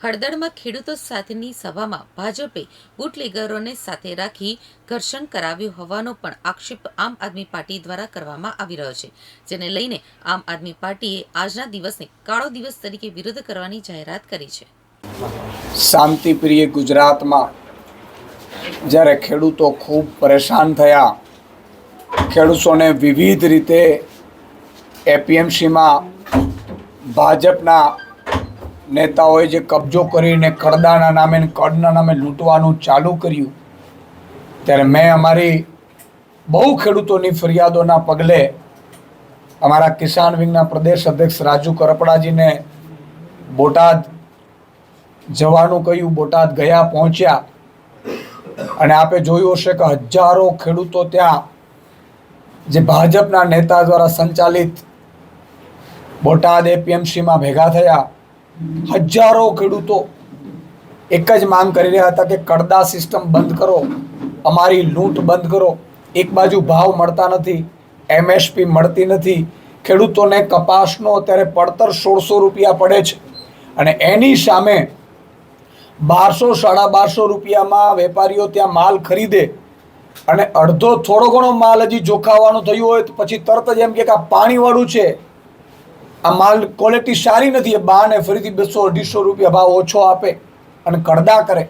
હળદળમાં ખેડૂતો સાથેની સભામાં ભાજપે બુટલેગરોને સાથે રાખી ઘર્ષણ કરાવ્યું હોવાનો પણ આક્ષેપ આમ આદમી પાર્ટી દ્વારા કરવામાં આવી રહ્યો છે, જેને લઈને આમ આદમી પાર્ટીએ આજના દિવસને કાળો દિવસ તરીકે વિરોધ કરવાની જાહેરાત કરી છે. શાંતિપ્રિય ગુજરાતમાં જ્યારે ખેડૂતો ખૂબ પરેશાન થયા, ખેડૂતોને વિવિધ રીતે એપીએમસીમાં ભાજપના નેતાઓએ જે કબજો કરીને કડદાના નામે કડના નામે લૂંટવાનું ચાલુ કર્યું, ત્યારે મેં અમારી બહુ ખેડૂતોની ફરિયાદોના પગલે અમારા કિસાન વિંગના પ્રદેશ અધ્યક્ષ રાજુ કરપડાજીને બોટાદ જવાનું કહ્યું, બોટાદ ગયા પહોંચ્યા અને આપે જોયું હશે કે હજારો ખેડૂતો ત્યાં જે ભાજપના નેતા દ્વારા સંચાલિત બોટાદ એપીએમસીમાં ભેગા થયા. હજારો ખેડૂતો એક જ માંગ કરી રહ્યા હતા કે કડદા સિસ્ટમ બંધ કરો, અમારી લૂંટ બંધ કરો. એક બાજુ ભાવ મળતા નથી, એમએસપી મળતી નથી. ખેડૂતોને કપાસનો અત્યારે પડતર સોળસો રૂપિયા પડે છે. અને એની સામે બારસો, સાડા બારસો રૂપિયામાં વેપારીઓ ત્યાં માલ ખરીદે અને અડધો થોડો ઘણો માલ હજી જોખાવાનું થયું હોય તો પછી તરત જ એમ કે આ પાણીવાળું છે. આ માલ ક્વોલિટી સારી નથી, એ બાને ફરીથી બસો અઢીસો રૂપિયા ભાવ ઓછો આપે અને કડદા કરે.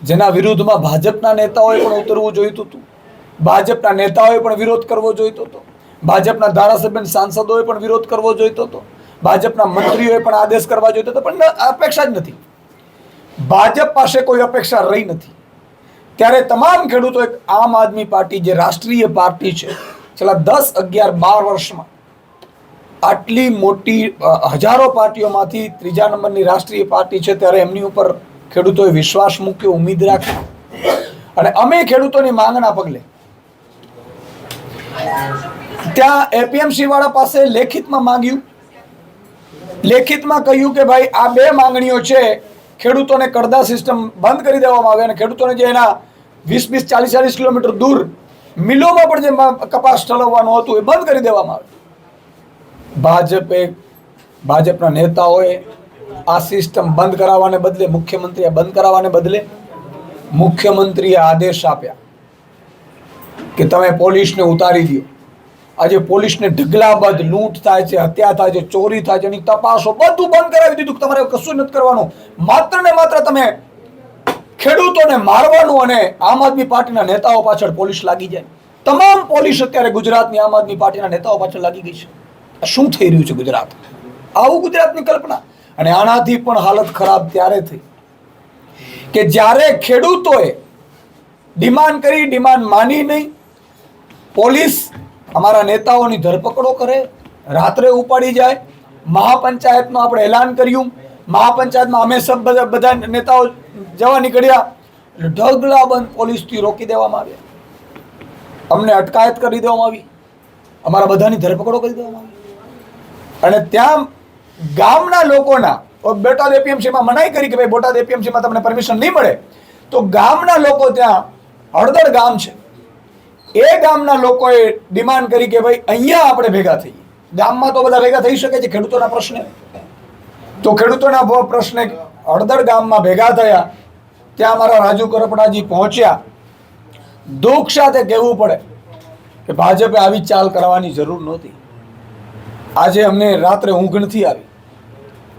જેના વિરુદ્ધમાં ભાજપના નેતાઓએ પણ ઉતરવું જોઈતું હતું. ભાજપના નેતાઓએ પણ વિરોધ કરવો જોઈતો હતો. ભાજપના ધારાસભ્ય સાંસદોએ પણ વિરોધ કરવો જોઈતો હતો. ભાજપના મંત્રીઓએ પણ આદેશ કરવા જોઈતો હતો, પણ અપેક્ષા જ નથી. ભાજપ પાસે કોઈ અપેક્ષા રહી નથી. ત્યારે તમામ ખેડૂતો એક આમ આદમી પાર્ટી જે રાષ્ટ્રીય પાર્ટી છે, છેલ્લા દસ, અગિયાર, બાર વર્ષમાં આટલી મોટી હજારો પાર્ટીઓમાંથી ત્રીજા નંબરની રાષ્ટ્રીય પાર્ટી છે ત્યારે એમની ઉપર ખેડૂતોએ વિશ્વાસ મૂક્યો, ઉમેદ રાખી. અને અમે ખેડૂતોની માંગના પગલે ત્યાં એપીએમસી વાળા પાસે લેખિતમાં માંગ્યું. લેખિતમાં કહ્યું કે ભાઈ, આ બે માંગણીઓ છે, ખેડૂતોને કરદા સિસ્ટમ બંધ કરી દેવામાં આવે અને ખેડૂતોને જે એના વીસ વીસ ચાલીસ ચાલીસ કિલોમીટર દૂર મિલોમાં પણ જે કપાસ ઠલવવાનું હતું એ બંધ કરી દેવામાં આવે. ભાજપે ભાજપના નેતાઓએ આ સિસ્ટમ બંધ કરાવવાને બદલે, મુખ્યમંત્રીએ બંધ કરાવવાને બદલે મુખ્યમંત્રીએ આદેશ આપ્યા કે તમે પોલીસને ઉતારી દો આજે પોલીસને ઢગલાબંધ લૂંટ થાય છે, હત્યા થાય છે, ચોરી થાય છે, એની તપાસો બધું બંધ કરાવી દીધું. તમારે કશું નથી કરવાનું. માત્ર ને માત્ર તમે ખેડૂતોને મારવાનું અને આમ આદમી પાર્ટીના નેતાઓ પાછળ પોલીસ લાગી જાય. તમામ પોલીસ અત્યારે ગુજરાતની આમ આદમી પાર્ટીના નેતાઓ પાછળ લાગી ગઈ છે. શું થઈ રહ્યું છે ગુજરાત? આવું ગુજરાતની કલ્પના. અને આનાથી પણ હાલત ખરાબ ત્યારે થઈ. કે જ્યારે ખેડૂતોએ ડિમાન્ડ કરી, ડિમાન્ડ માની નહીં, પોલીસ અમારા નેતાઓની ધરપકડો કરે, રાત્રે ઉપાડી જાય, મહાપંચાયતનું આપણે એલાન કર્યું, મહાપંચાયતમાં અમે સબ બધા બધા નેતાઓ જવા નીકળ્યા એટલે ઢગલાબંધ પોલીસથી રોકી દેવામાં આવ્યા. અમને અટકાયત કરી દેવામાં આવી. અમારા બધાની ધરપકડો કરી દેવામાં આવી. અને ત્યાં ગામના લોકોના બોટાદ એપીએમસીમાં મનાઈ કરી કે ભાઈ બોટાદ એપીએમસીમાં તમને પરમિશન નહીં મળે, તો ગામના લોકો ત્યાં હળદર ગામ છે. એ ગામના લોકોએ ડિમાન્ડ કરી કે ભાઈ અહીંયા આપણે ભેગા થઈએ. ગામમાં તો બધા ભેગા થઈ શકે છે, ખેડૂતોના પ્રશ્ને. તો ખેડૂતોના પ્રશ્ને હળદર ગામમાં ભેગા થયા, ત્યાં અમારા રાજુ કરપડાજી પહોંચ્યા. દુઃખ સાથે કહેવું પડે કે ભાજપે આવી ચાલ કરવાની જરૂર નહોતી. આજે અમને રાત્રે ઊંઘ નથી આવી.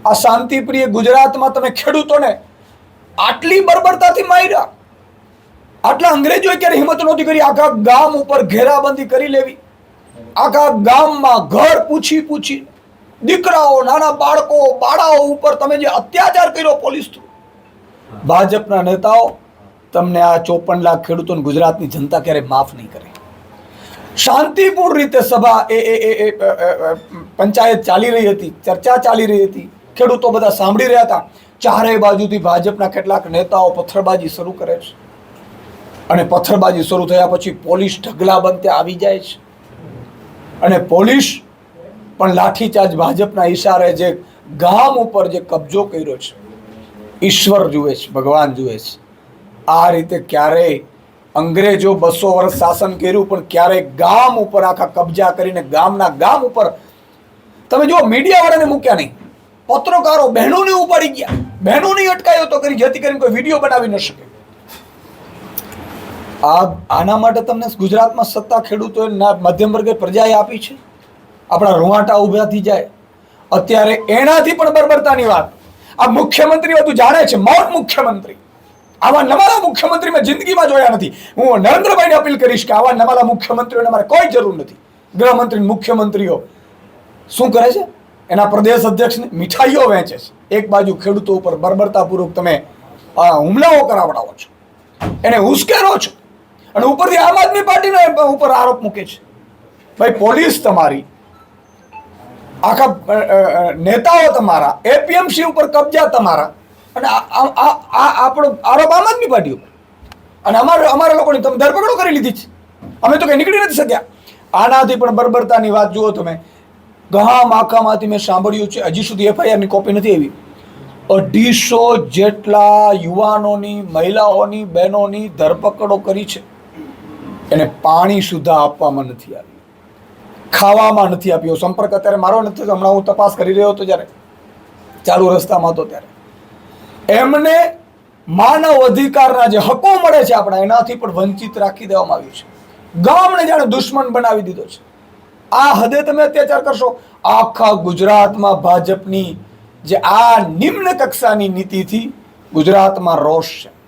આ શાંતિપ્રિય ગુજરાતમાં તમે ખેડૂતોને આટલી બર્બરતાથી માર્યા. આટલા અંગ્રેજોએ ક્યારે હિંમત નહોતી કરી આખા ગામ ઉપર ઘેરાબંધી કરી લેવી. આખા ગામમાં ઘર પૂછી પૂછી દીકરાઓ, નાના બાળકો, બાળાઓ ઉપર તમે જે અત્યાચાર કર્યો પોલીસ થ્રુ. ભાજપના નેતાઓ, તમને આ ચોપન લાખ ખેડૂતોને ગુજરાતની જનતા ક્યારેય માફ નહીં કરે. શાંતિપૂર્ણ રીતે સભા એ એ એ પંચાયત ચાલી રહી હતી, ચર્ચા ચાલી રહી હતી, ખેડૂતો બધા સાંભળી રહ્યા હતા. ચારેય બાજુથી ભાજપના કેટલાક નેતાઓ પથ્થરબાજી શરૂ કરે છે. અને પથ્થરબાજી શરૂ થયા પછી પોલીસ ઢગલા બનતે આવી જાય છે. અને પોલીસ પણ લાઠીચાર્જ ભાજપના ઈશારે જે ગામ ઉપર જે કબજો કર્યો છે, ઈશ્વર જુએ છે, ભગવાન જુએ છે. આ રીતે ક્યારેય અંગ્રેજો બસો વર્ષ શાસન કર્યું, પણ ક્યારેય ગામ ઉપર આખા કબજા કરીને ગામના ગામ ઉપર, તમે જો મીડિયા વાળાને મૂક્યા નહીં. પત્રકારો બહેનોને ઉપાડી ગયા. બહેનોની તો કરી, જેથી કરીને કોઈ વીડિયો બનાવી ન શકે. આ આના માટે તમને ગુજરાતમાં સત્તા ખેડૂતોએ મધ્યમ વર્ગે પ્રજાએ આપી છે. આપણા રૂવાટા ઊભા થઈ જાય. અત્યારે એનાથી પણ બરબરતાની વાત. આ મુખ્યમંત્રી બધું જાણે છે, મૌન મુખ્યમંત્રી. આવા નવાલા મુખ્યમંત્રી મેં જિંદગીમાં જોયા નથી. હું નરેન્દ્રભાઈને અપીલ કરીશ કે આવા નવાલા મુખ્યમંત્રીઓને મારે કોઈ જરૂર નથી. ગૃહમંત્રી, મુખ્યમંત્રીઓ શું કરે છે? એના પ્રદેશ અધ્યક્ષને મીઠાઈઓ વહેંચે છે. એક બાજુ ખેડૂતો ઉપર બર્બરતાપૂર્વક તમે હુમલાઓ કરાવડાવો છો. એને ઉશ્કેરો છો. અને ઉપરથી આમ આદમી પાર્ટીના ઉપર આરોપ મૂકે છે. ભાઈ, પોલીસ તમારી, આખા નેતાઓ તમારા, એપીએમસી ઉપર કબજા તમારા અને આપણો આરોપ આમ આદમી પાર્ટી ઉપર અને અમારે અમારા લોકોની તમે ધરપકડો કરી લીધી છે. અમે તો કંઈ નીકળી નથી શક્યા. આનાથી પણ બર્બરતાની વાત જુઓ તમે. ઘણા આખામાંથી મેં સાંભળ્યું છે, હજી સુધી એફઆઈઆરની કોપી નથી આવી. અઢીસો જેટલા યુવાનોની, મહિલાઓની, બહેનોની ધરપકડો કરી છે. એને પાણી સુધા આપવામાં નથી આવ્યું. ખાવામાં નથી આપ્યો. સંપર્ક અત્યારે મારો નથી. હમણાં હું તપાસ કરી રહ્યો હતો જ્યારે. ચાલુ રસ્તામાં હતો ત્યારે. એમને માનવ અધિકારના જે હકો મળે છે આપણા, એનાથી પણ વંચિત રાખી દેવામાં આવ્યું છે. ગામને જાણે દુશ્મન બનાવી દીધો છે. આ હદે તમે અત્યાચાર કરશો? આખા ગુજરાતમાં ભાજપની જે આ નિમ્ન કક્ષાની નીતિથી ગુજરાતમાં રોષ છે.